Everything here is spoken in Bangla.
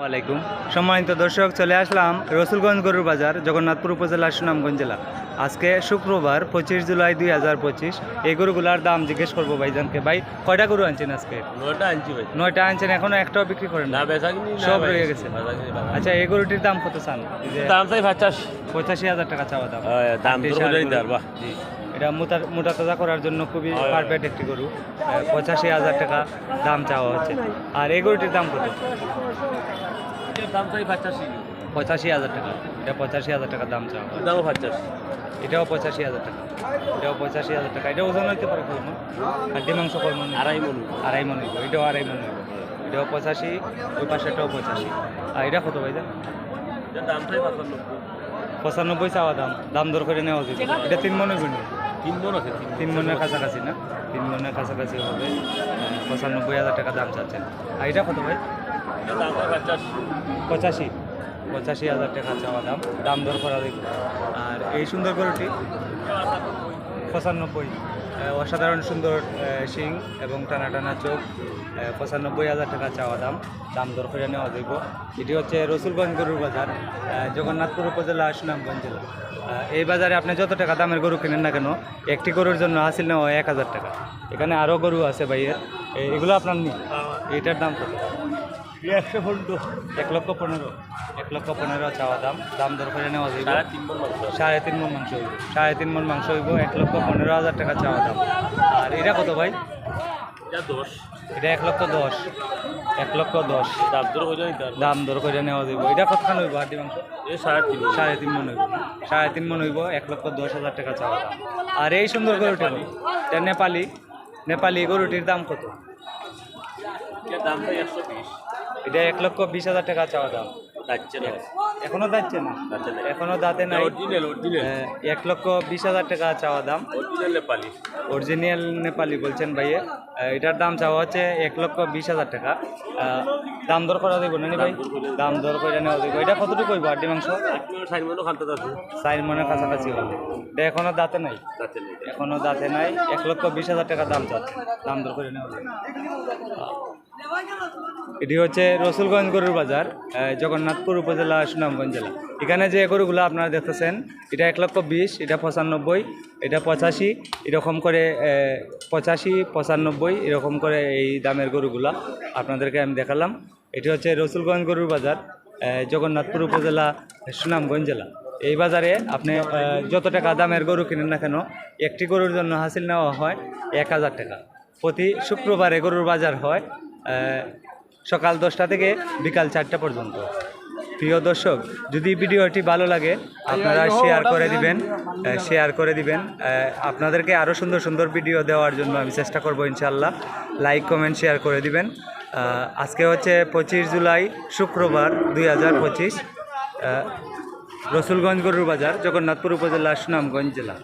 ওয়ালাইকুম সম্মানিত দর্শক চলে আসলাম রসুলগঞ্জ গরুর বাজার জগন্নাথপুর উপজেলার সুনামগঞ্জ জেলা। আজকে শুক্রবার পঁচিশ জুলাই দুই হাজার পঁচিশ এই গরুগুলার দাম জিজ্ঞেস করব ভাইজানকে। ভাই কয়টা গরু আনছেন আজকে? নয়টা আনছি ভাই। নয়টা আনছেন এখনও একটাও বিক্রি করেন না সব রয়ে গেছে। আচ্ছা এই গরুটির দাম কত চান? এই দাম চাই পঁচাশি। হাজার টাকা চাওয়া দাম। হয়, দাম এটা মোটা মোটা তাজা করার জন্য খুবই। পারফেক্ট একটি গরু। পঁচাশি হাজার টাকা দাম চাওয়া হচ্ছে। আর এই গরুটির দাম কত? দাম চাই পঞ্চাশি পঁচাশি হাজার টাকা। এটা পঁচাশি হাজার টাকা দাম চাওয়া। দামও এটাও পঁচাশি। হাজার টাকা। এটাও পঁচাশি হাজার টাকা। এটা ওজন হইতে পারে কলম হাড্ডি মাংস কলম আড়াই মন। আড়াই মন হইব। এটাও আড়াই মন হইব। এটাও পঁচাশি ওই পাশেটাও পঁচাশি। আর এটা কত ভাই দাম পঁচানব্বই। পঁচানব্বই চাওয়া দাম। দাম দর করে নেওয়া উচিত এটা তিন মনে গুণ তিন মন আছে তিন মনের কাছাকাছি না? তিন মনের কাছাকাছি হবে। পঁচানব্বই হাজার টাকা দাম চাচ্ছেন আর এটা কত ভাই? পঁচাশি। পঁচাশি হাজার টাকা চাওয়া দাম। দাম দর করা দেখবে আর এই সুন্দর গরুটি? পঁচানব্বই। অসাধারণ সুন্দর শিং এবং টানা টানা চোখ পঁচানব্বই হাজার টাকা চাওয়া দাম। দাম দর করে নেওয়া যাইব। এটি হচ্ছে রসুলগঞ্জ গরুর বাজার জগন্নাথপুর উপজেলা সুনামগঞ্জ জেলা। এই বাজারে আপনি যত টাকা দামের গরু কিনেন না কেন একটি গরুর জন্য হাসিল নেওয়া এক হাজার টাকা। এখানে আরও গরু আছে ভাইয়ের এগুলো আপনার নেই এইটার দাম কত? একশো পনেরো এক লক্ষ পনেরো। এক লক্ষ পনেরো চাওয়া দাম। দাম দর করে নেওয়া যাইব। সাড়ে তিন মন মাংস। হইব। সাড়ে তিন মন মাংস হইব। এক লক্ষ পনেরো হাজার টাকা চাওয়া দাম। আর এটা কত ভাই? এটা দশ। এটা এক লক্ষ দশ। এক লক্ষ দশ। দাম যায় তার দাম দর করে নেওয়া যাইব। এটা কতখান হইব হাড্ডি মাংস? এই সাড়ে তিন সাড়ে তিন মন হইব। সাড়ে তিন মন হইব। এক লক্ষ দশ হাজার টাকা চাওয়া দাম। আর এই সুন্দর গরুটি এটা নেপালি। নেপালি গরুটির দাম কত এটার দাম চাই একশো বিশ এটা এক লক্ষ বিশ হাজার টাকা চাওয়া দাম। এখনও যাচ্ছে না? এখনও দাঁতে নাই। আহ, এক লক্ষ বিশ হাজার টাকা চাওয়া দাম। অরিজিনাল নেপালি। অরিজিনাল নেপালি বলছেন ভাইয়ে। এটার দাম চাওয়া হচ্ছে এক লক্ষ বিশ হাজার টাকা। আহ, দাম দর করা দেবো না ভাই? দাম দর করে নেওয়া দেবো এটা কতটুকু হইব হাড্ডি মাংস? চার মনের কাছাকাছি হবে এটা এখনও দাঁতে নাই? এখনও দাঁতে নাই। এক লক্ষ বিশ হাজার টাকা দাম চাচ্ছে। দাম দর করে নেওয়া এটি হচ্ছে রসুলগঞ্জ গরুর বাজার জগন্নাথপুর উপজেলা, সুনামগঞ্জ জেলা। এখানে যে গরুগুলো আপনারা দেখতেছেন, এটা এক লক্ষ বিশ, এটা পঁচানব্বই, এটা পঁচাশি, এরকম করে পঁচাশি, পঁচানব্বই, এরকম করে এই দামের গরুগুলা আপনাদেরকে আমি দেখালাম। এটি হচ্ছে রসুলগঞ্জ গরুর বাজার জগন্নাথপুর উপজেলা, সুনামগঞ্জ জেলা। এই বাজারে আপনি যত টাকা দামের গরু কিনেন না কেন, একটি গরুর জন্য হাসিল নেওয়া হয় এক হাজার টাকা। প্রতি শুক্রবারে গরুর বাজার হয় সকাল দশটা থেকে বিকাল চারটা পর্যন্ত। প্রিয় দর্শক যদি ভিডিওটি ভালো লাগে আপনারা শেয়ার করে দিবেন শেয়ার করে দিবেন। আপনাদেরকে আরও সুন্দর সুন্দর ভিডিও দেওয়ার জন্য আমি চেষ্টা করব ইনশাল্লাহ লাইক কমেন্ট শেয়ার করে দিবেন। আজকে হচ্ছে পঁচিশ জুলাই শুক্রবার দুই হাজার পঁচিশ রসুলগঞ্জ গরুর বাজার জগন্নাথপুর উপজেলা সুনামগঞ্জ জেলা।